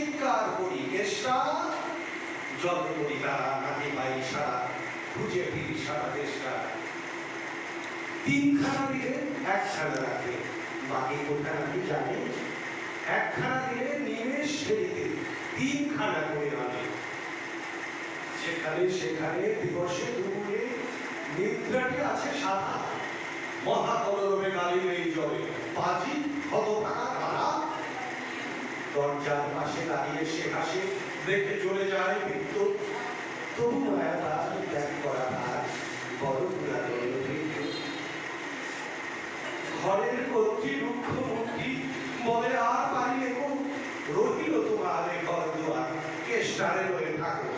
চিৎকার করি, কেষ্টা। যত করি তারা নাকি পাই সারা, খুঁজে ফিরি সারা চেষ্টা তিনখানা দিলে একখানা রাখে, বাকি কোনটা নাকি জানে? একখানা দিলে নিমেষ ফেরিতে তিনখানা করে আনে। সেখানে সেখানে দিবসে দুপুরে নিদ্রাটি আছে সাদা মহাকলরবে গালি নেই জলে, বাজি কত টাকা ভাড়া দরজার পাশে দাঁড়িয়ে সে হাসে, দেখে চলে যায় বৃত্ত তবু মায়া তার ত্যাগ করা বড় ঘরের কর্তৃ রুক্ষ আর রহিল তোমার এ ঘর দুয়ার কেষ্টারে রয়ে থাকো।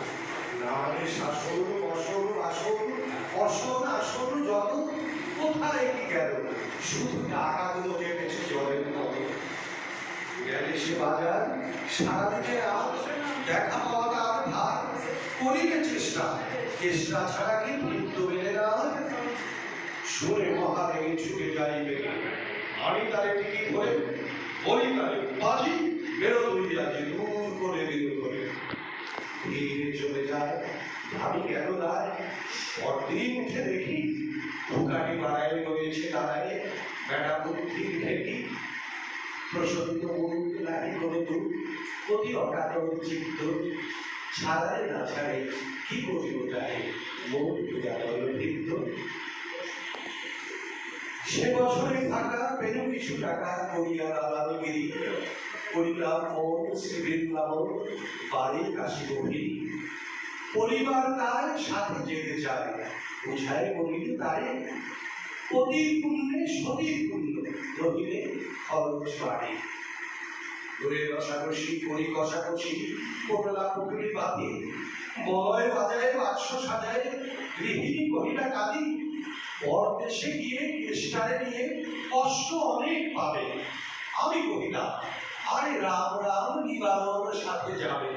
নামে শাসন অসন আসন আসন, যত, কোথায় কি গেল? শুধু টাকাগুলো কেটেছে জলের মতো গেলে সে বাজার সারাদিনে আজ দেখা পাওয়া তার ধার করিলে শুনে মহাদেবে ছুটে যাইবে আমি তারে টিকি ধরে, বলি তারে করে দিল করে। চলে যায়, ভাবি কেন দায় পরদিন উঠে দেখি দোকানি বাড়ায় রয়েছে দাঁড়ায় বেটা বুদ্ধি প্রসন্ন কোনো দুঃখ অতি অকাতর চিত্ত ছাড়ায় না ছাড়ে কি করিব তাই মন পূজাদল বৃদ্ধ সে বছরে থাকা পেল কিছু টাকা করিয়া দালালগিরি করিলাম মন শ্রীবৃন্দাব বাড়ির কাশি গভীর পরিবার তার সাথে যেতে চায় বুঝায় বলিল তারে অতি পুণ্যে সতী পুণ্য রহিলে বাড়ে দূরে কষাকষি করি কষাকষি পোটলা পুকুরি বাতি। বলয় বাজায় বাক্স সাজায়, গৃহিণী কহিলা কাঁদি। পর দেশে গিয়ে কেষ্টারে নিয়ে কষ্ট অনেক পাবে। আমি কহিলাম, আরে রাম রাম, নিবারণ সাথে যাবে।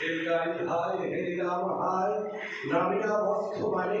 রেলগাড়ি হায়, হে রাম হায় নামিয়া বর্ধমানে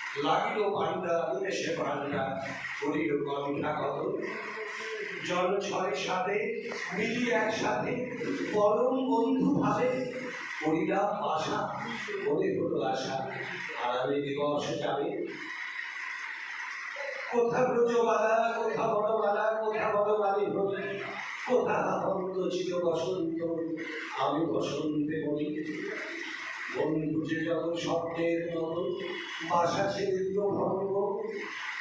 লাগিল পান্ডা এসে পান্ডা করিল কত জন ছয় সাথে, মিলিয়ে একসাথে, পরম বন্ধু ভাবে করিলাম আশা মনে হলো আশা আগামী দিবস যাবে। কোথা ব্রজবালা কোথা বনমালা, কোথা বনমালী হরি কোথা হেমন্ত ছিল বসন্ত, আমি বসন্তে বলি, বন্ধু যে যত স্বপ্নের মতো বাসা ছেড়ে ভঙ্গ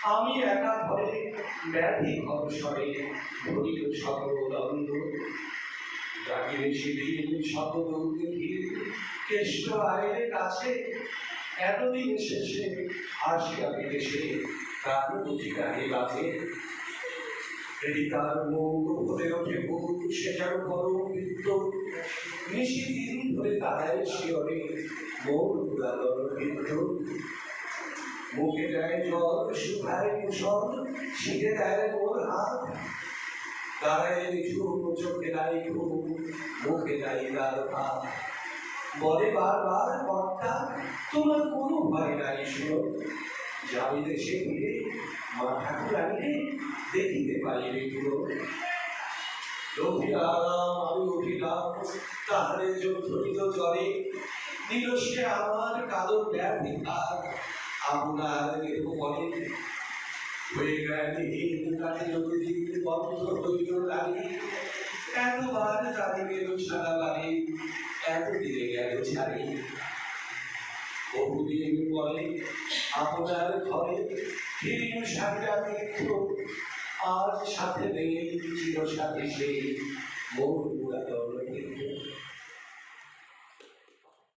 আমি একা ঘরে ব্যাধি ঘর সরে ধরিল সকল অন্ধ। ডাকিলে সেদিন সকল ভিড়। কেষ্ট আইলে কাছে এতদিন শেষে আসিয়া বিদেশে তার অধিকারী বাজে হৃদিকার মুখ ভরে ওঠে বুক সেটার বড় বৃত্ত নিশি দিন ধরে দাঁড়ায় শিয়রে মোর পুরাতন বৃত্ত মুখে দেয় জল শুকায় কুশল শিখে দেয় মোর হাত। দাঁড়ায় নিঝুম চোখে নাই ঘুম, মুখে নাই তার ভাত। বলে বারবার কর্তা তোমার কোনো ভয় নাই শুনো। যাবি দেশে গিয়ে মা ঠাকুর আনিলে দেখিতে পাইবে পুরো রহিলাম আমি উঠিলাম তাহারে ধরিত জলে। নিল সে আমার কালো ব্যাধি ভার আপনার দেহ বলে হয়ে গেল কাটে নদী বন্ধ হইল লাগে এতবার জানি গেল সারা বাড়ি এত দিনে গেল ছাড়ি বহুদিন পরে আপনার ঘরে ফিরিল সাজা তীর্থ আজ সাথে নেই চির সাথে সেই মোর পুরাতন।